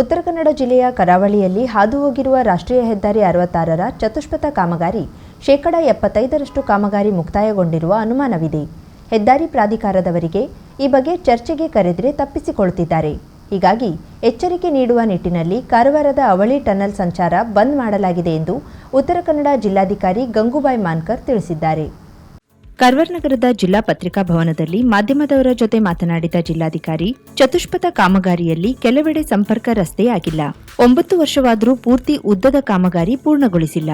ಉತ್ತರ ಕನ್ನಡ ಜಿಲ್ಲೆಯ ಕರಾವಳಿಯಲ್ಲಿ ಹಾದು ಹೋಗಿರುವ ರಾಷ್ಟ್ರೀಯ ಹೆದ್ದಾರಿ ಅರವತ್ತಾರರ ಚತುಷ್ಪಥ ಕಾಮಗಾರಿ ಶೇಕಡ ಎಪ್ಪತ್ತೈದರಷ್ಟು ಕಾಮಗಾರಿ ಮುಕ್ತಾಯಗೊಂಡಿರುವ ಅನುಮಾನವಿದೆ. ಹೆದ್ದಾರಿ ಪ್ರಾಧಿಕಾರದವರಿಗೆ ಈ ಬಗ್ಗೆ ಚರ್ಚೆಗೆ ಕರೆದರೆ ತಪ್ಪಿಸಿಕೊಳ್ಳುತ್ತಿದ್ದಾರೆ ಹೀಗಾಗಿ ಎಚ್ಚರಿಕೆ ನೀಡುವ ನಿಟ್ಟಿನಲ್ಲಿ ಕಾರವಾರದ ಅವಳಿ ಟನಲ್ ಸಂಚಾರ ಬಂದ್ ಮಾಡಲಾಗಿದೆ ಎಂದು ಉತ್ತರ ಕನ್ನಡ ಜಿಲ್ಲಾಧಿಕಾರಿ ಗಂಗೂಬಾಯಿ ಮಾನ್ಕರ್ ತಿಳಿಸಿದ್ದಾರೆ. ಕಾರವಾರ ನಗರದ ಜಿಲ್ಲಾ ಪತ್ರಿಕಾ ಭವನದಲ್ಲಿ ಮಾಧ್ಯಮದವರ ಜೊತೆ ಮಾತನಾಡಿದ ಜಿಲ್ಲಾಧಿಕಾರಿ, ಚತುಷ್ಪಥ ಕಾಮಗಾರಿಯಲ್ಲಿ ಕೆಲವೆಡೆ ಸಂಪರ್ಕ ರಸ್ತೆಯಾಗಿಲ್ಲ ಒಂಬತ್ತು ವರ್ಷವಾದರೂ ಪೂರ್ತಿ ಉದ್ದದ ಕಾಮಗಾರಿ ಪೂರ್ಣಗೊಳಿಸಿಲ್ಲ.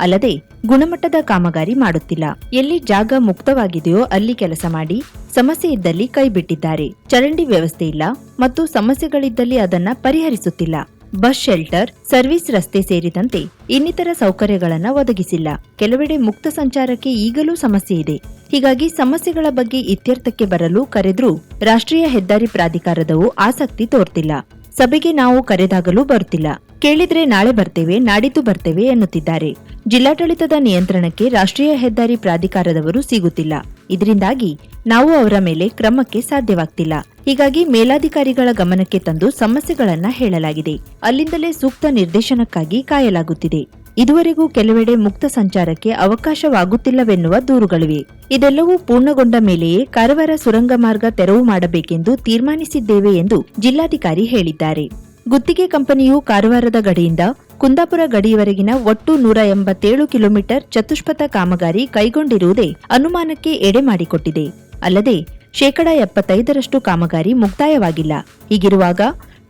ಅಲ್ಲದೆ ಗುಣಮಟ್ಟದ ಕಾಮಗಾರಿ ಮಾಡುತ್ತಿಲ್ಲ. ಎಲ್ಲಿ ಜಾಗ ಮುಕ್ತವಾಗಿದೆಯೋ ಅಲ್ಲಿ ಕೆಲಸ ಮಾಡಿ ಸಮಸ್ಯೆ ಇದ್ದಲ್ಲಿ ಕೈಬಿಟ್ಟಿದ್ದಾರೆ ಚರಂಡಿ ವ್ಯವಸ್ಥೆ ಇಲ್ಲ ಮತ್ತು ಸಮಸ್ಯೆಗಳಿದ್ದಲ್ಲಿ ಅದನ್ನ ಪರಿಹರಿಸುತ್ತಿಲ್ಲ. ಬಸ್, ಶೆಲ್ಟರ್, ಸರ್ವಿಸ್ ರಸ್ತೆ ಸೇರಿದಂತೆ ಇನ್ನಿತರ ಸೌಕರ್ಯಗಳನ್ನು ಒದಗಿಸಿಲ್ಲ. ಕೆಲವೆಡೆ ಮುಕ್ತ ಸಂಚಾರಕ್ಕೆ ಈಗಲೂ ಸಮಸ್ಯೆ ಇದೆ. ಹೀಗಾಗಿ ಸಮಸ್ಯೆಗಳ ಬಗ್ಗೆ ಇತ್ಯರ್ಥಕ್ಕೆ ಬರಲು ಕರೆದ್ರೂ ರಾಷ್ಟ್ರೀಯ ಹೆದ್ದಾರಿ ಪ್ರಾಧಿಕಾರದವು ಆಸಕ್ತಿ ತೋರ್ತಿಲ್ಲ. ಸಭೆಗೆ ನಾವು ಕರೆದಾಗಲೂ ಬರುತ್ತಿಲ್ಲ. ಕೇಳಿದ್ರೆ ನಾಳೆ ಬರ್ತೇವೆ, ನಾಡಿದ್ದು ಬರ್ತೇವೆ ಎನ್ನುತ್ತಿದ್ದಾರೆ ಜಿಲ್ಲಾಡಳಿತದ ನಿಯಂತ್ರಣಕ್ಕೆ ರಾಷ್ಟ್ರೀಯ ಹೆದ್ದಾರಿ ಪ್ರಾಧಿಕಾರದವರು ಸಿಗುತ್ತಿಲ್ಲ. ಇದರಿಂದಾಗಿ ನಾವು ಅವರ ಮೇಲೆ ಕ್ರಮಕ್ಕೆ ಸಾಧ್ಯವಾಗ್ತಿಲ್ಲ. ಹೀಗಾಗಿ ಮೇಲಾಧಿಕಾರಿಗಳ ಗಮನಕ್ಕೆ ತಂದು ಸಮಸ್ಯೆಗಳನ್ನ ಹೇಳಲಾಗಿದೆ. ಅಲ್ಲಿಂದಲೇ ಸೂಕ್ತ ನಿರ್ದೇಶನಕ್ಕಾಗಿ ಕಾಯಲಾಗುತ್ತಿದೆ. ಇದುವರೆಗೂ ಕೆಲವೆಡೆ ಮುಕ್ತ ಸಂಚಾರಕ್ಕೆ ಅವಕಾಶವಾಗುತ್ತಿಲ್ಲವೆನ್ನುವ ದೂರುಗಳಿವೆ. ಇದೆಲ್ಲವೂ ಪೂರ್ಣಗೊಂಡ ಮೇಲೆಯೇ ಕಾರವಾರ ಸುರಂಗ ಮಾರ್ಗ ತೆರವು ಮಾಡಬೇಕೆಂದು ತೀರ್ಮಾನಿಸಿದ್ದೇವೆ ಎಂದು ಜಿಲ್ಲಾಧಿಕಾರಿ ಹೇಳಿದ್ದಾರೆ. ಗುತ್ತಿಗೆ ಕಂಪನಿಯು ಕಾರವಾರದ ಗಡಿಯಿಂದ ಕುಂದಾಪುರ ಗಡಿಯವರೆಗಿನ ಒಟ್ಟು ನೂರ ಎಂಬತ್ತೇಳು ಕಿಲೋಮೀಟರ್ ಚತುಷ್ಪಥ ಕಾಮಗಾರಿ ಕೈಗೊಂಡಿರುವುದೇ ಅನುಮಾನಕ್ಕೆ ಎಡೆ ಮಾಡಿಕೊಟ್ಟಿದೆ. ಅಲ್ಲದೆ ಶೇಕಡ ಎಪ್ಪತ್ತೈದರಷ್ಟು ಕಾಮಗಾರಿ ಮುಕ್ತಾಯವಾಗಿಲ್ಲ. ಹೀಗಿರುವಾಗ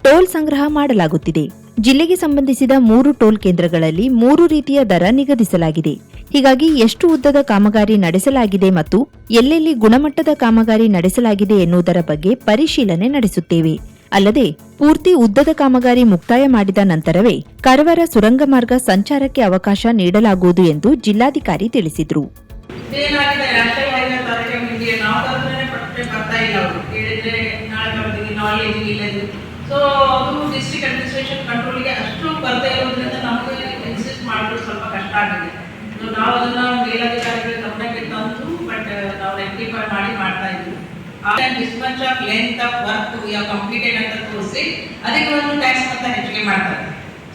ಟೋಲ್ ಸಂಗ್ರಹ ಮಾಡಲಾಗುತ್ತಿದೆ. ಜಿಲ್ಲೆಗೆ ಸಂಬಂಧಿಸಿದ ಮೂರು ಟೋಲ್ ಕೇಂದ್ರಗಳಲ್ಲಿ ಮೂರು ರೀತಿಯ ದರ ನಿಗದಿಸಲಾಗಿದೆ. ಹೀಗಾಗಿ ಎಷ್ಟು ಉದ್ದದ ಕಾಮಗಾರಿ ನಡೆಸಲಾಗಿದೆ ಮತ್ತು ಎಲ್ಲೆಲ್ಲಿ ಗುಣಮಟ್ಟದ ಕಾಮಗಾರಿ ನಡೆಸಲಾಗಿದೆ ಎನ್ನುವುದರ ಬಗ್ಗೆ ಪರಿಶೀಲನೆ ನಡೆಸುತ್ತೇವೆ. ಅಲ್ಲದೆ ಪೂರ್ತಿ ಉದ್ದದ ಕಾಮಗಾರಿ ಮುಕ್ತಾಯ ಮಾಡಿದ ನಂತರವೇ ಕರವರ ಸುರಂಗ ಮಾರ್ಗ ಸಂಚಾರಕ್ಕೆ ಅವಕಾಶ ನೀಡಲಾಗುವುದು ಎಂದು ಜಿಲ್ಲಾಧಿಕಾರಿ ತಿಳಿಸಿದರು. ನಾವು ಅದನ್ನ ಗಮನಕ್ಕೆ ತಂದು ಬಟ್ ನಾವು ರೆಕ್ಟಿಫೈ ಮಾಡಿ ಮಾಡ್ತಾ ಇದ್ವಿ. Dispatch of length of work we are completed ಅಂತ ತೋರಿಸಿ ಅದಕ್ಕೆ ಒಂದು ಟ್ಯಾಕ್ಸ್ ಅಂತ ಹೆಚ್ಚಿಗೆ ಮಾಡ್ತಾರೆ.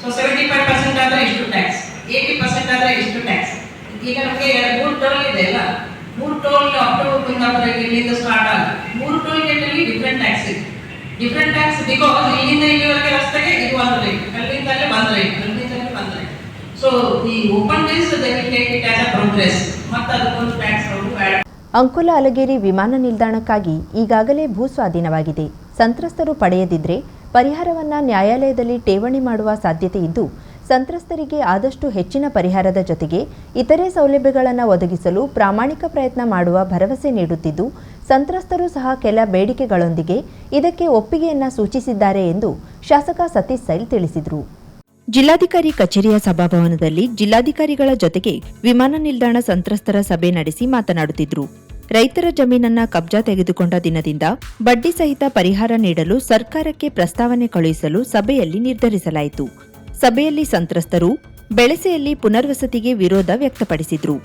ಸೊ ಸೆವೆಂಟಿ ಫೈವ್ ಪರ್ಸೆಂಟ್ ಆದ್ರೆ ಇಷ್ಟು ಟ್ಯಾಕ್ಸ್ ಏಯ್ಟಿ ಪರ್ಸೆಂಟ್ ಆದ್ರೆ ಇಷ್ಟು ಟ್ಯಾಕ್ಸ್ ಈಗ ನಮಗೆ ಮೂರು ಟೋಲ್ ಇದೆ ಅಲ್ಲ? ಮೂರು ಟೋಲ್ ಅಕ್ಟೋಬರ್ ಕುಂದಾಪುರಕ್ಕೆ ಇಲ್ಲಿಂದ ಸ್ಟಾರ್ಟ್ ಆಗಿ ಮೂರು ಟೋಲ್ ಗೇಟಲ್ಲಿ ಡಿಫ್ರೆಂಟ್ ಟ್ಯಾಕ್ಸ್ ಇದೆ. ಡಿಫ್ರೆಂಟ್ ಟ್ಯಾಕ್ಸ್ ಬಿಕಾಸ್ ಇಲ್ಲಿಂದ ಇಲ್ಲಿವರೆಗೆ ರಸ್ತೆಗೆ ಇದು ಒಂದು ರೇಟ್ ಅಲ್ಲಿಂದ ಅಲ್ಲಿ ಒಂದು ರೇಟ್ ಅಲ್ಲಿಂದ ಅಲ್ಲಿ ಒಂದು ರೇಟ್ ಸೊ ಈ open days they will take it as a progress ಮತ್ತೆ ಅದಕ್ಕೊಂದು ಟ್ಯಾಕ್ಸ್ ಅವರು ಆ್ಯಡ್ ಅಂಕೋಲ ಅಲಗೇರಿ ವಿಮಾನ ನಿಲ್ದಾಣಕ್ಕಾಗಿ ಈಗಾಗಲೇ ಭೂಸ್ವಾಧೀನವಾಗಿದೆ ಸಂತ್ರಸ್ತರು ಪಡೆಯದಿದ್ದರೆ ಪರಿಹಾರವನ್ನ ನ್ಯಾಯಾಲಯದಲ್ಲಿ ಠೇವಣಿ ಮಾಡುವ ಸಾಧ್ಯತೆ ಇದ್ದು, ಸಂತ್ರಸ್ತರಿಗೆ ಆದಷ್ಟು ಹೆಚ್ಚಿನ ಪರಿಹಾರದ ಜೊತೆಗೆ ಇತರೆ ಸೌಲಭ್ಯಗಳನ್ನು ಒದಗಿಸಲು ಪ್ರಾಮಾಣಿಕ ಪ್ರಯತ್ನ ಮಾಡುವ ಭರವಸೆ ನೀಡುತ್ತಿದ್ದು, ಸಂತ್ರಸ್ತರು ಸಹ ಕೆಲ ಬೇಡಿಕೆಗಳೊಂದಿಗೆ ಇದಕ್ಕೆ ಒಪ್ಪಿಗೆಯನ್ನ ಸೂಚಿಸಿದ್ದಾರೆ ಎಂದು ಶಾಸಕ ಸತೀಶ್ ಸೈಲ್ ತಿಳಿಸಿದರು. ಜಿಲ್ಲಾಧಿಕಾರಿ ಕಚೇರಿಯ ಸಭಾಭವನದಲ್ಲಿ ಜಿಲ್ಲಾಧಿಕಾರಿಗಳ ಜೊತೆಗೆ ವಿಮಾನ ನಿಲ್ದಾಣ ಸಂತ್ರಸ್ತರ ಸಭೆ ನಡೆಸಿ ಮಾತನಾಡುತ್ತಿದ್ರು. ರೈತರ ಜಮೀನನ್ನ ಕಬ್ಜಾ ತೆಗೆದುಕೊಂಡ ದಿನದಿಂದ ಬಡ್ಡಿ ಸಹಿತ ಪರಿಹಾರ ನೀಡಲು ಸರ್ಕಾರಕ್ಕೆ ಪ್ರಸ್ತಾವನೆ ಕಳುಹಿಸಲು ಸಭೆಯಲ್ಲಿ ನಿರ್ಧರಿಸಲಾಯಿತು. ಸಭೆಯಲ್ಲಿ ಸಂತ್ರಸ್ತರು ಬೆಳೆಸೆಯಲ್ಲಿ ಪುನರ್ವಸತಿಗೆ ವಿರೋಧ ವ್ಯಕ್ತಪಡಿಸಿದ್ರು.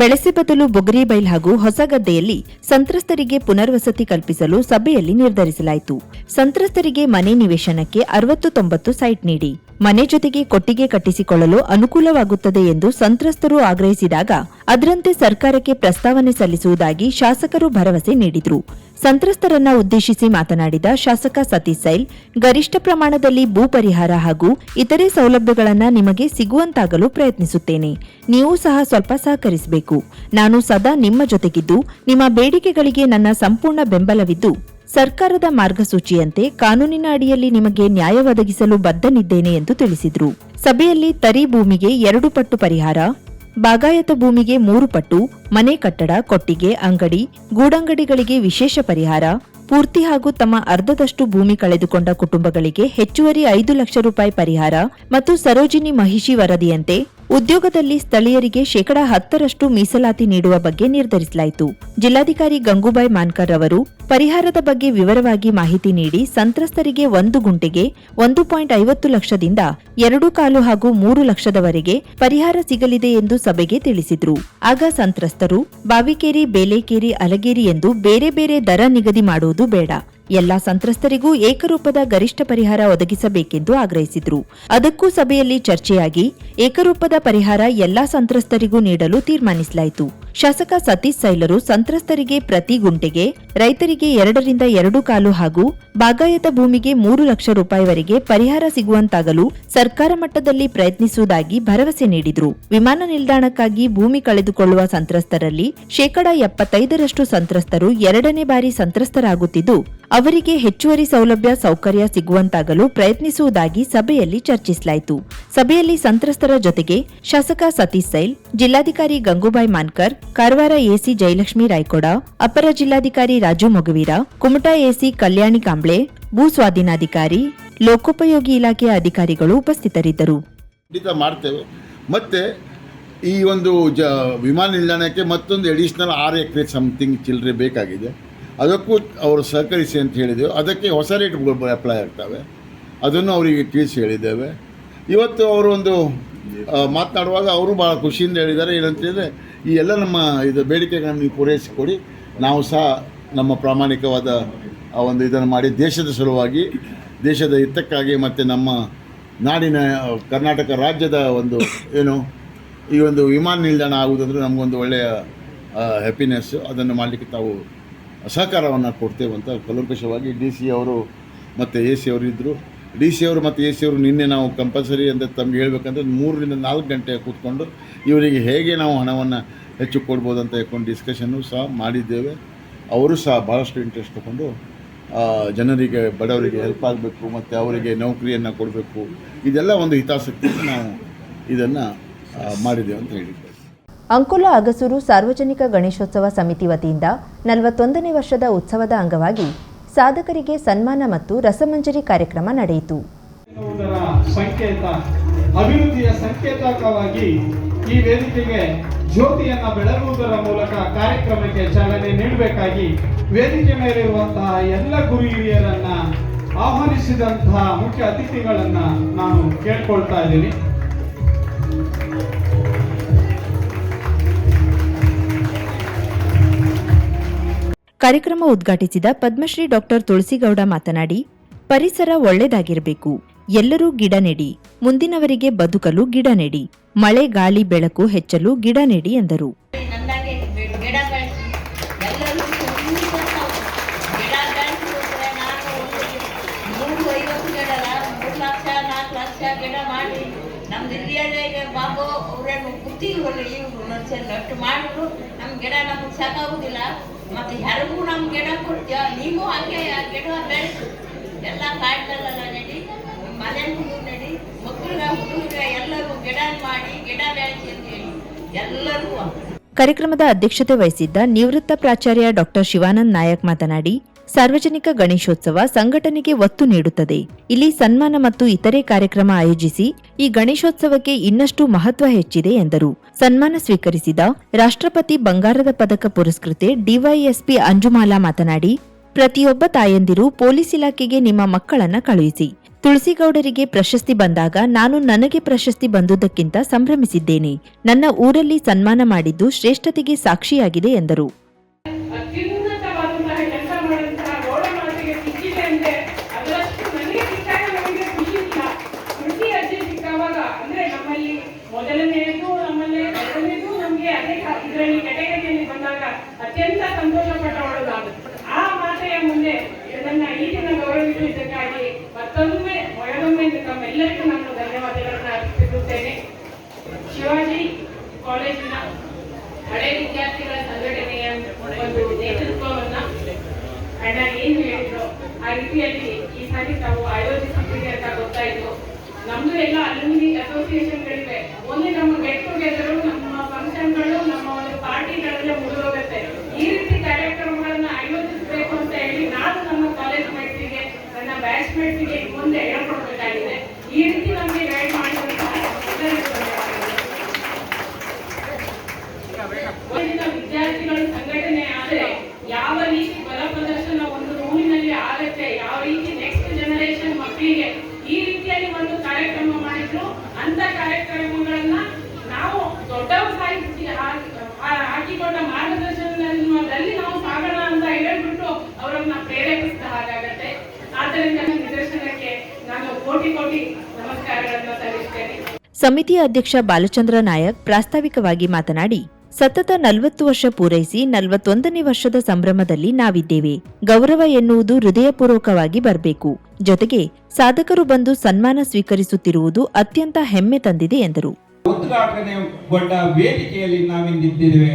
ಬೆಳೆಸೆ ಬದಲು ಬೊಗರಿಬೈಲ್ ಹಾಗೂ ಹೊಸಗದ್ದೆಯಲ್ಲಿ ಸಂತ್ರಸ್ತರಿಗೆ ಪುನರ್ವಸತಿ ಕಲ್ಪಿಸಲು ಸಭೆಯಲ್ಲಿ ನಿರ್ಧರಿಸಲಾಯಿತು. ಸಂತ್ರಸ್ತರಿಗೆ ಮನೆ ನಿವೇಶನಕ್ಕೆ ಅರವತ್ತು ತೊಂಬತ್ತು ಸೈಟ್ ನೀಡಿ. ಮನೆ ಜೊತೆಗೆ ಕೊಟ್ಟಿಗೆ ಕಟ್ಟಿಸಿಕೊಳ್ಳಲು ಅನುಕೂಲವಾಗುತ್ತದೆ ಎಂದು ಸಂತ್ರಸ್ತರು ಆಗ್ರಹಿಸಿದಾಗ ಅದರಂತೆ ಸರ್ಕಾರಕ್ಕೆ ಪ್ರಸ್ತಾವನೆ ಸಲ್ಲಿಸುವುದಾಗಿ ಶಾಸಕರು ಭರವಸೆ ನೀಡಿದರು. ಸಂತ್ರಸ್ತರನ್ನ ಉದ್ದೇಶಿಸಿ ಮಾತನಾಡಿದ ಶಾಸಕ ಸತೀಶ್ ಸೈಲ್, ಗರಿಷ್ಠ ಪ್ರಮಾಣದಲ್ಲಿ ಭೂ ಪರಿಹಾರ ಹಾಗೂ ಇತರೆ ಸೌಲಭ್ಯಗಳನ್ನ ನಿಮಗೆ ಸಿಗುವಂತಾಗಲು ಪ್ರಯತ್ನಿಸುತ್ತೇನೆ. ನೀವು ಸಹ ಸ್ವಲ್ಪ ಸಹಕರಿಸಬೇಕು. ನಾನು ಸದಾ ನಿಮ್ಮ ಜೊತೆಗಿದ್ದು, ನಿಮ್ಮ ಬೇಡಿಕೆಗಳಿಗೆ ನನ್ನ ಸಂಪೂರ್ಣ ಬೆಂಬಲವಿದ್ದು ಸರ್ಕಾರದ ಮಾರ್ಗಸೂಚಿಯಂತೆ ಕಾನೂನಿನ ಅಡಿಯಲ್ಲಿ ನಿಮಗೆ ನ್ಯಾಯ ಒದಗಿಸಲು ಬದ್ಧನಿದ್ದೇನೆ ಎಂದು ತಿಳಿಸಿದರು. ಸಭೆಯಲ್ಲಿ ತರಿ ಭೂಮಿಗೆ ಎರಡು ಪಟ್ಟು ಪರಿಹಾರ, ಬಾಗಾಯತ ಭೂಮಿಗೆ ಮೂರು ಪಟ್ಟು, ಮನೆ ಕಟ್ಟಡ, ಕೊಟ್ಟಿಗೆ, ಅಂಗಡಿ, ಗೂಡಂಗಡಿಗಳಿಗೆ ವಿಶೇಷ ಪರಿಹಾರ, ಪೂರ್ತಿ ಹಾಗೂ ತಮ್ಮ ಅರ್ಧದಷ್ಟು ಭೂಮಿ ಕಳೆದುಕೊಂಡ ಕುಟುಂಬಗಳಿಗೆ ಹೆಚ್ಚುವರಿ ಐದು ಲಕ್ಷ ರೂಪಾಯಿ ಪರಿಹಾರ ಮತ್ತು ಸರೋಜಿನಿ ಮಹಿಷಿ ವರದಿಯಂತೆ ಉದ್ಯೋಗದಲ್ಲಿ ಸ್ಥಳೀಯರಿಗೆ ಶೇಕಡಾ ಹತ್ತರಷ್ಟು ಮೀಸಲಾತಿ ನೀಡುವ ಬಗ್ಗೆ ನಿರ್ಧರಿಸಲಾಯಿತು. ಜಿಲ್ಲಾಧಿಕಾರಿ ಗಂಗೂಬಾಯಿ ಮಾನ್ಕರ್ ಅವರು ಪರಿಹಾರದ ಬಗ್ಗೆ ವಿವರವಾಗಿ ಮಾಹಿತಿ ನೀಡಿ ಸಂತ್ರಸ್ತರಿಗೆ ಒಂದು ಗುಂಟೆಗೆ ಒಂದು ಪಾಯಿಂಟ್ ಐವತ್ತು ಲಕ್ಷದಿಂದ ಎರಡು ಕಾಲು ಹಾಗೂ ಮೂರು ಲಕ್ಷದವರೆಗೆ ಪರಿಹಾರ ಸಿಗಲಿದೆ ಎಂದು ಸಭೆಗೆ ತಿಳಿಸಿದ್ರು. ಆಗ ಸಂತ್ರಸ್ತರು ಬಾವಿಕೇರಿ, ಬೇಲೇಕೇರಿ, ಅಲಗೇರಿ ಎಂದು ಬೇರೆ ಬೇರೆ ದರ ನಿಗದಿ ಮಾಡುವುದು ಬೇಡ. ಎಲ್ಲಾ ಸಂತ್ರಸ್ತರಿಗೂ ಏಕರೂಪದ ಗರಿಷ್ಠ ಪರಿಹಾರ ಒದಗಿಸಬೇಕೆಂದು ಆಗ್ರಹಿಸಿದ್ರು. ಅದಕ್ಕೂ ಸಭೆಯಲ್ಲಿ ಚರ್ಚೆಯಾಗಿ ಏಕರೂಪದ ಪರಿಹಾರ ಎಲ್ಲಾ ಸಂತ್ರಸ್ತರಿಗೂ ನೀಡಲು ತೀರ್ಮಾನಿಸಲಾಯಿತು. ಶಾಸಕ ಸತೀಶ್ ಸೈಲರು ಸಂತ್ರಸ್ತರಿಗೆ ಪ್ರತಿ ಗುಂಟೆಗೆ, ರೈತರಿಗೆ ಎರಡರಿಂದ ಎರಡು ಕಾಲು ಹಾಗೂ ಬಾಗಾಯತ ಭೂಮಿಗೆ ಮೂರು ಲಕ್ಷ ರೂಪಾಯಿವರೆಗೆ ಪರಿಹಾರ ಸಿಗುವಂತಾಗಲು ಸರ್ಕಾರ ಮಟ್ಟದಲ್ಲಿ ಪ್ರಯತ್ನಿಸುವುದಾಗಿ ಭರವಸೆ ನೀಡಿದ್ರು. ವಿಮಾನ ನಿಲ್ದಾಣಕ್ಕಾಗಿ ಭೂಮಿ ಕಳೆದುಕೊಳ್ಳುವ ಸಂತ್ರಸ್ತರಲ್ಲಿ ಶೇಕಡ ಎಪ್ಪತ್ತೈದರಷ್ಟು ಸಂತ್ರಸ್ತರು ಎರಡನೇ ಬಾರಿ ಸಂತ್ರಸ್ತರಾಗುತ್ತಿದ್ದು, ಅವರಿಗೆ ಹೆಚ್ಚುವರಿ ಸೌಲಭ್ಯ, ಸೌಕರ್ಯ ಸಿಗುವಂತಾಗಲು ಪ್ರಯತ್ನಿಸುವುದಾಗಿ ಸಭೆಯಲ್ಲಿ ಚರ್ಚಿಸಲಾಯಿತು. ಸಭೆಯಲ್ಲಿ ಸಂತ್ರಸ್ತರ ಜೊತೆಗೆ ಶಾಸಕ ಸತೀಶ್ ಸೈಲ್ ಜಿಲ್ಲಾಧಿಕಾರಿ ಗಂಗೂಬಾಯಿ ಮಾನ್ಕರ್ ಕಾರವಾರ ಎಸಿ ಜಯಲಕ್ಷ್ಮಿ ರಾಯ್ಕೋಡ ಅಪರ ಜಿಲ್ಲಾಧಿಕಾರಿ ರಾಜು ಮೊಗವೀರ ಕುಮಟಾ ಎಸಿ ಕಲ್ಯಾಣಿ ಕಾಂಬ್ಳೆ ಭೂ ಸ್ವಾಧೀನಾಧಿಕಾರಿ ಲೋಕೋಪಯೋಗಿ ಇಲಾಖೆಯ ಅಧಿಕಾರಿಗಳು ಉಪಸ್ಥಿತರಿದ್ದರು. ಮಾಡ್ತೇವೆ. ಮತ್ತು ಈ ಒಂದು ಜ ವಿಮಾನ ನಿಲ್ದಾಣಕ್ಕೆ ಮತ್ತೊಂದು ಎಡಿಷ್ನಲ್ ಆರು ಎಕರೆ ಸಮಥಿಂಗ್ ಚಿಲ್ಲರೆ ಬೇಕಾಗಿದೆ. ಅದಕ್ಕೂ ಅವರು ಸಹಕರಿಸಿ ಅಂತ ಹೇಳಿದೆವು ಅದಕ್ಕೆ ಹೊಸ ರೇಟ್ಗಳು ಅಪ್ಲೈ ಆಗ್ತವೆ. ಅದನ್ನು ಅವರಿಗೆ ತಿಳಿಸಿ ಹೇಳಿದ್ದೇವೆ. ಇವತ್ತು ಅವರು ಒಂದು ಆ, ಮಾತನಾಡುವಾಗ ಅವರು ಭಾಳ ಖುಷಿಯಿಂದ ಹೇಳಿದ್ದಾರೆ. ಏನಂತ ಹೇಳಿದರೆ, ಈ ಎಲ್ಲ ನಮ್ಮ ಇದು ಬೇಡಿಕೆಗಳನ್ನು ನೀವು ಪೂರೈಸಿಕೊಡಿ. ನಾವು ಸಹ ನಮ್ಮ ಪ್ರಾಮಾಣಿಕವಾದ ಆ ಒಂದು ಇದನ್ನು ಮಾಡಿ ದೇಶದ ಸಲುವಾಗಿ, ದೇಶದ ಹಿತಕ್ಕಾಗಿ ಮತ್ತು ನಮ್ಮ ನಾಡಿನ, ಕರ್ನಾಟಕ ರಾಜ್ಯದ ಒಂದು ಏನು, ಈ ಒಂದು ವಿಮಾನ ನಿಲ್ದಾಣ ಆಗುವುದಂದ್ರೆ ನಮಗೊಂದು ಒಳ್ಳೆಯ ಹ್ಯಾಪಿನೆಸ್ ಅದನ್ನು ಮಾಡಲಿಕ್ಕೆ ತಾವು ಸಹಕಾರವನ್ನು ಕೊಡ್ತೇವೆ ಅಂತ ಕಲಂಕುಶವಾಗಿ ಡಿ ಸಿ ಅವರು ಮತ್ತು ಎ ಸಿ ಅವರು ಇದ್ದರು ಡಿ ಸಿ ಅವರು ಮತ್ತು ಎ ಸಿ ಅವರು ನಿನ್ನೆ ನಾವು ಕಂಪಲ್ಸರಿ ಅಂತ ತಮ್ಗೆ ಹೇಳಬೇಕಂದ್ರೆ ಮೂರರಿಂದ ನಾಲ್ಕು ಗಂಟೆ ಕೂತ್ಕೊಂಡು ಇವರಿಗೆ ಹೇಗೆ ನಾವು ಹಣವನ್ನು ಹೆಚ್ಚು ಕೊಡ್ಬೋದು ಅಂತ ಹೇಳ್ಕೊಂಡು ಡಿಸ್ಕಷನ್ನು ಸಹ ಮಾಡಿದ್ದೇವೆ. ಅವರು ಸಹ ಭಾಳಷ್ಟು ಇಂಟ್ರೆಸ್ಟ್ ತಗೊಂಡು ಜನರಿಗೆ, ಬಡವರಿಗೆ ಹೆಲ್ಪ್ ಆಗಬೇಕು ಮತ್ತು ಅವರಿಗೆ ನೌಕರಿಯನ್ನು ಕೊಡಬೇಕು. ಇದೆಲ್ಲ ಒಂದು ಹಿತಾಸಕ್ತಿಯನ್ನು ನಾವು ಇದನ್ನು ಮಾಡಿದ್ದೇವೆ ಅಂತ ಹೇಳಿದ್ದೇವೆ ಅಂಕೋಲ ಅಗಸೂರು ಸಾರ್ವಜನಿಕ ಗಣೇಶೋತ್ಸವ ಸಮಿತಿ ವತಿಯಿಂದ ನಲವತ್ತೊಂದನೇ ವರ್ಷದ ಉತ್ಸವದ ಅಂಗವಾಗಿ ಸಾಧಕರಿಗೆ ಸನ್ಮಾನ ಮತ್ತು ರಸಮಂಜರಿ ಕಾರ್ಯಕ್ರಮ ನಡೆಯಿತು. ಸಂಕೇತ, ಅಭಿವೃದ್ಧಿಯ ಸಂಕೇತಕವಾಗಿ ಈ ವೇದಿಕೆಗೆ ಜ್ಯೋತಿಯನ್ನ ಬೆಳಗುವುದರ ಮೂಲಕ ಕಾರ್ಯಕ್ರಮಕ್ಕೆ ಚಾಲನೆ ನೀಡಬೇಕಾಗಿ ವೇದಿಕೆ ಮೇಲಿರುವಂತಹ ಎಲ್ಲ ಗುರು ಹಿರಿಯರನ್ನ ಆಹ್ವಾನಿಸಿದಂತಹ ಮುಖ್ಯ ಅತಿಥಿಗಳನ್ನ ನಾನು ಕೇಳ್ಕೊಳ್ತಾ ಇದ್ದೀನಿ. ಕಾರ್ಯಕ್ರಮ ಉದ್ಘಾಟಿಸಿದ ಪದ್ಮಶ್ರೀ ಡಾಕ್ಟರ್ ತುಳಸಿಗೌಡ ಮಾತನಾಡಿ, ಪರಿಸರ ಒಳ್ಳೆದಾಗಿರಬೇಕು ಎಲ್ಲರೂ ಗಿಡ ನೆಡಿ, ಮುಂದಿನವರಿಗೆ ಬದುಕಲು ಗಿಡ ನೆಡಿ, ಮಳೆ ಗಾಳಿ ಬೆಳಕು ಹೆಚ್ಚಲು ಗಿಡ ನೆಡಿ ಎಂದರು. ನಮ್ದು ಹಿರಿಯರಿಗೆ ಬಾಬು ಅವರನ್ನು ಬುದ್ಧಿ ಇವರು ನಟ್ಟು ಮಾಡಿದ್ರು ನಮ್ಮ ಗಿಡ ನಮಗೆ ಸಾಕಾಗುದಿಲ್ಲ. ಮತ್ತೆ ಯಾರಿಗೂ ನಮ್ಮ ಗಿಡ ಕೊಡ್ತೀಯ ನೀವು ಹಂಗೆ ಗಿಡ ಬೆಳೆಸು ಎಲ್ಲ ಕಾಡ್ದಲ್ಲ ನಡಿ. ಮನೆಗೂ ನಡಿ ಮಕ್ಕಳಿಗೆ ಎಲ್ಲರೂ ಗಿಡ ಮಾಡಿ, ಗಿಡ ಬೆಳೆಸಿ ಅಂತ ಹೇಳಿ ಎಲ್ಲರೂ ಕಾರ್ಯಕ್ರಮದ ಅಧ್ಯಕ್ಷತೆ ವಹಿಸಿದ್ದ ನಿವೃತ್ತ ಪ್ರಾಚಾರ್ಯ ಡಾಕ್ಟರ್ ಶಿವಾನಂದ ನಾಯಕ್ ಮಾತನಾಡಿ ಸಾರ್ವಜನಿಕ ಗಣೇಶೋತ್ಸವ ಸಂಘಟನೆಗೆ ಒತ್ತು ನೀಡುತ್ತದೆ. ಇಲ್ಲಿ ಸನ್ಮಾನ ಮತ್ತು ಇತರೆ ಕಾರ್ಯಕ್ರಮ ಆಯೋಜಿಸಿ ಈ ಗಣೇಶೋತ್ಸವಕ್ಕೆ ಇನ್ನಷ್ಟು ಮಹತ್ವ ಹೆಚ್ಚಿದೆ ಎಂದರು. ಸನ್ಮಾನ ಸ್ವೀಕರಿಸಿದ ರಾಷ್ಟ್ರಪತಿ ಬಂಗಾರದ ಪದಕ ಪುರಸ್ಕೃತೆ ಡಿವೈಎಸ್ಪಿ ಅಂಜುಮಾಲಾ ಮಾತನಾಡಿ, ಪ್ರತಿಯೊಬ್ಬ ತಾಯಂದಿರು ಪೊಲೀಸ್ ಇಲಾಖೆಗೆ ನಿಮ್ಮ ಮಕ್ಕಳನ್ನ ಕಳುಹಿಸಿ. ತುಳಸಿಗೌಡರಿಗೆ ಪ್ರಶಸ್ತಿ ಬಂದಾಗ ನಾನು ನನಗೆ ಪ್ರಶಸ್ತಿ ಬಂದುದಕ್ಕಿಂತ ಸಂಭ್ರಮಿಸಿದ್ದೇನೆ. ನನ್ನ ಊರಲ್ಲಿ ಸನ್ಮಾನ ಮಾಡಿದ್ದು ಶ್ರೇಷ್ಠತೆಗೆ ಸಾಕ್ಷಿಯಾಗಿದೆ ಎಂದರು ಅತ್ಯುನ್ನತವಾದಂತಹ ಕೆಲಸ ಮಾಡಿದಂತಹ ಗೌಡ ಮಾತೆಗೆ ಸಿಕ್ಕಿದೆ ಅಂದ್ರೆ ಅದರಷ್ಟು ನನಗೆ ಸಿಕ್ಕಾಗ ನಮಗೆ ಖುಷಿ ಇಲ್ಲ ಕೃಷಿ ಅಜ್ಜಿ ಸಿಕ್ಕಾವಾಗ ಅಂದ್ರೆ ನಮ್ಮಲ್ಲಿ ಮೊದಲನೆಯದು ನಮ್ಮಲ್ಲಿ ಎರಡನೇದು ನಮಗೆ ಅದೇ ಇದರಲ್ಲಿ ಕೆಟಗರಿಯಲ್ಲಿ ಬಂದಾಗ ಅತ್ಯಂತ ಸಂತೋಷ ಪಟ್ಟವಳು ನಾನು ಆ ಮಾತೆಯ ಮುಂದೆ ಇದನ್ನ ಈ ದಿನ ಗೌರವಿಸುವುದಕ್ಕಾಗಿ ಮತ್ತೊಮ್ಮೆ ಮೊದಲೊಮ್ಮೆ ತಮ್ಮೆಲ್ಲರಿಗೂ ನಾನು ಧನ್ಯವಾದಗಳನ್ನ ಅರ್ಪಿಸುತ್ತೇನೆ ಶಿವಾಜಿ ಕಾಲೇಜಿನ ಹಳೆ ವಿದ್ಯಾರ್ಥಿಗಳ ಸಂಘಟನೆಯ ಒಂದು ನೇತೃತ್ವವನ್ನ ಅಣ್ಣ ಏನು ಹೇಳಿದ್ರು ಆ ರೀತಿಯಲ್ಲಿ ಈ ಸಾರಿ ತಾವು ಆಯೋಜಿಸಿದ್ದೀರಿ ಅಂತ ಗೊತ್ತಾಯಿತು. ನಮ್ದು ಎಲ್ಲ ಅಲ್ಯೂಮಿನಿ ಅಸೋಸಿಯೇಷನ್ಗಳಿವೆ ಒಂದೇ ನಮ್ಮ ಗೆಟ್ ಟುಗೆದರು ನಮ್ಮ ಫಂಕ್ಷನ್ಗಳು ನಮ್ಮ ಒಂದು ಪಾರ್ಟಿಗಳೆಲ್ಲ ಮುಗಿದೋಗುತ್ತೆ ಈ ರೀತಿ ಕಾರ್ಯಕ್ರಮಗಳನ್ನ ಆಯೋಜಿಸಬೇಕು ಅಂತ ಹೇಳಿ ನಾನು ನಮ್ಮ ಕಾಲೇಜ್ ಮೇಟ್ಸಿಗೆ ನನ್ನ ಬ್ಯಾಚ್ ಮೇಟ್ಸಿಗೆ ಮುಂದೆ ಹೇಳ್ಕೊಡ್ಬೇಕಾಗಿದೆ ಈ ರೀತಿ ನಮಗೆ ಗೈಡ್ ಮಾಡಿದಂತಹ ಎಲ್ಲರಿಗೂ ಧನ್ಯವಾದಗಳು. ಓದಿನ ವಿದ್ಯಾರ್ಥಿಗಳ ಸಂಘಟನೆ ಆದ್ರೆ ಯಾವ ರೀತಿ ಬಲ ಪ್ರದರ್ಶನ ಒಂದು ರೂಮಿನಲ್ಲಿ ಆಗತ್ತೆ ಯಾವ ರೀತಿ ನೆಕ್ಸ್ಟ್ ಜನರೇಷನ್ ಮಕ್ಕಳಿಗೆ ಈ ರೀತಿಯಾಗಿ ಒಂದು ಕಾರ್ಯಕ್ರಮ ಮಾಡಿದ್ರು ಅಂತ ಕಾರ್ಯಕ್ರಮಗಳನ್ನ ನಾವು ದೊಡ್ಡವರು ಸಾಹಿತ್ಯ ಹಾಕಿಕೊಂಡ ಮಾರ್ಗದರ್ಶನದಲ್ಲಿ ನಾವು ಸಾಗೋಣ ಅಂತ ಹೇಳ್ಬಿಟ್ಟು ಅವರನ್ನ ಪ್ರೇರೇಪಿಸಿದ ಹಾಗಾಗಿ ತಂಡಕ್ಕೆ ನಾನು ಕೋಟಿ ಕೋಟಿ ನಮಸ್ಕಾರಗಳನ್ನು ಸಲ್ಲಿಸ್ತೇನೆ ಸಮಿತಿಯ ಅಧ್ಯಕ್ಷ ಬಾಲಚಂದ್ರ ನಾಯಕ್ ಪ್ರಾಸ್ತಾವಿಕವಾಗಿ ಮಾತನಾಡಿ, ಸತತ ನಲವತ್ತು ವರ್ಷ ಪೂರೈಸಿ ನಲವತ್ತೊಂದನೇ ವರ್ಷದ ಸಂಭ್ರಮದಲ್ಲಿ ನಾವಿದ್ದೇವೆ. ಗೌರವ ಎನ್ನುವುದು ಹೃದಯಪೂರ್ವಕವಾಗಿ ಬರಬೇಕು. ಜೊತೆಗೆ ಸಾಧಕರು ಬಂದು ಸನ್ಮಾನ ಸ್ವೀಕರಿಸುತ್ತಿರುವುದು ಅತ್ಯಂತ ಹೆಮ್ಮೆ ತಂದಿದೆ ಎಂದರು. ಉದ್ಘಾಟನೆಗೊಂಡ ವೇದಿಕೆಯಲ್ಲಿ ನಾವಿಂದಿದ್ದೇವೆ.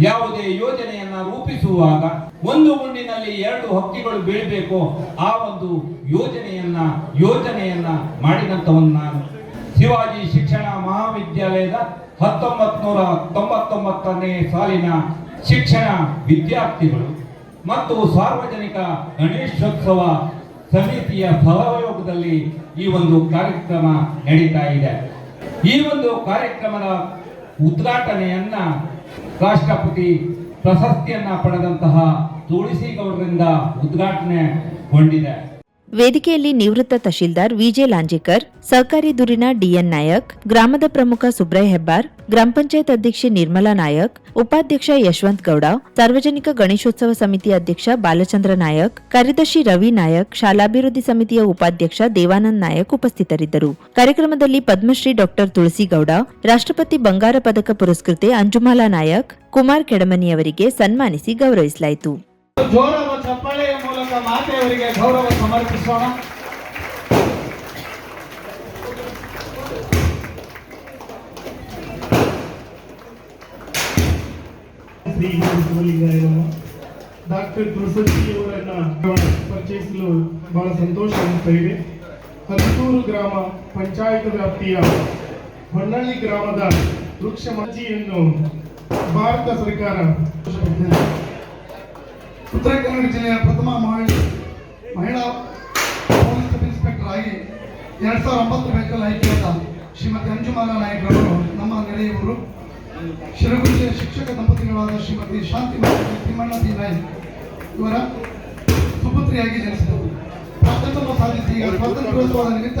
ಯಾವುದೇ ಯೋಜನೆಯನ್ನ ರೂಪಿಸುವಾಗ ಒಂದು ಗುಂಡಿನಲ್ಲಿ ಎರಡು ಹಕ್ಕಿಗಳು ಬೀಳಬೇಕು. ಆ ಒಂದು ಯೋಜನೆಯನ್ನ ಯೋಜನೆಯನ್ನ ಮಾಡಿದಂತವನ್ನು ನಾನು. ಶಿವಾಜಿ ಶಿಕ್ಷಣ ಮಹಾವಿದ್ಯಾಲಯದ ಹತ್ತೊಂಬತ್ ನೂರ ತೊಂಬತ್ತೊಂಬತ್ತನೇ ಸಾಲಿನ ಶಿಕ್ಷಣ ವಿದ್ಯಾರ್ಥಿಗಳು ಮತ್ತು ಸಾರ್ವಜನಿಕ ಗಣೇಶೋತ್ಸವ ಸಮಿತಿಯ ಸಹಯೋಗದಲ್ಲಿ ಈ ಒಂದು ಕಾರ್ಯಕ್ರಮ ನಡೀತಾ ಇದೆ. ಈ ಒಂದು ಕಾರ್ಯಕ್ರಮದ ಉದ್ಘಾಟನೆಯನ್ನ ರಾಷ್ಟ್ರಪತಿ ಪ್ರಶಸ್ತಿಯನ್ನ ಪಡೆದಂತಹ ತುಳಸಿಗೌಡರಿಂದ ಉದ್ಘಾಟನೆಗೊಂಡಿದೆ ವೇದಿಕೆಯಲ್ಲಿ ನಿವೃತ್ತ ತಹಶೀಲ್ದಾರ್ ವಿಜೆ ಲಾಂಜೇಕರ್ ಸಹಕಾರಿ ದೂರಿನ ಡಿಎನ್ ನಾಯಕ್, ಗ್ರಾಮದ ಪ್ರಮುಖ ಸುಬ್ರಯ್ ಹೆಬ್ಬಾರ್, ಗ್ರಾಮ ಪಂಚಾಯತ್ ಅಧ್ಯಕ್ಷೆ ನಿರ್ಮಲಾ ನಾಯಕ್, ಉಪಾಧ್ಯಕ್ಷ ಯಶವಂತ್ ಗೌಡ, ಸಾರ್ವಜನಿಕ ಗಣೇಶೋತ್ಸವ ಸಮಿತಿ ಅಧ್ಯಕ್ಷ ಬಾಲಚಂದ್ರ ನಾಯಕ್, ಕಾರ್ಯದರ್ಶಿ ರವಿ ನಾಯಕ್, ಶಾಲಾಭಿವೃದ್ಧಿ ಸಮಿತಿಯ ಉಪಾಧ್ಯಕ್ಷ ದೇವಾನಂದ್ ನಾಯಕ್ ಉಪಸ್ಥಿತರಿದ್ದರು. ಕಾರ್ಯಕ್ರಮದಲ್ಲಿ ಪದ್ಮಶ್ರೀ ಡಾಕ್ಟರ್ ತುಳಸಿಗೌಡ, ರಾಷ್ಟ್ರಪತಿ ಬಂಗಾರ ಪದಕ ಪುರಸ್ಕೃತೆ ಅಂಜುಮಾಲಾ ನಾಯಕ್, ಕುಮಾರ್ ಕೆಡಮನಿಯವರಿಗೆ ಸನ್ಮಾನಿಸಿ ಗೌರವಿಸಲಾಯಿತು. ಮೂಲಕ ಮಾತೆಯವರಿಗೆ ಗೌರವ ಸಮರ್ಪಿಸೋಣ. ಡಾಕ್ಟರ್ ತುಳಸಿಯವರನ್ನ ಪರಿಚಯಿಸಲು ಬಹಳ ಸಂತೋಷ ಅನಿಸ್ತಾ ಇದೆ. ಹತ್ತೂರು ಗ್ರಾಮ ಪಂಚಾಯತ್ ವ್ಯಾಪ್ತಿಯ ಹೊನ್ನಳ್ಳಿ ಗ್ರಾಮದ ವೃಕ್ಷ ಮಜ್ಜಿಯನ್ನು ಭಾರತ ಸರ್ಕಾರ. ಉತ್ತರ ಕನ್ನಡ ಜಿಲ್ಲೆಯ ಪ್ರಥಮ ಮಹಿಳೆ ಮಹಿಳಾ ಪೊಲೀಸ್ ಸಬ್ ಇನ್ಸ್ಪೆಕ್ಟರ್ ಆಗಿ ಎರಡ್ ಸಾವಿರದ ಒಂಬತ್ತು ವೆಹಿಕಲ್ ಆಯ್ಕೆಯಾದ ಶ್ರೀಮತಿ ಅಂಜುಮಾಲ ನಾಯಕ್ ಅವರು ನಮ್ಮ ನೆರೆಯವರು. ಶಿರಗುಂಜಿಯ ಶಿಕ್ಷಕ ದಂಪತಿಗಳಾದ ಶ್ರೀಮತಿ ಶಾಂತಿ ಮತ್ತು ತಿಮ್ಮಣ್ಣ ಬಿ ನಾಯ್ಕ್ ಇವರ ಸುಪುತ್ರಿಯಾಗಿ ಜನಿಸಿದರು. ಸ್ವಾತಂತ್ರ್ಯ ಸಾಧಿಸಿ ಸ್ವಾತಂತ್ರ್ಯೋತ್ಸವದ ನಿಮಿತ್ತ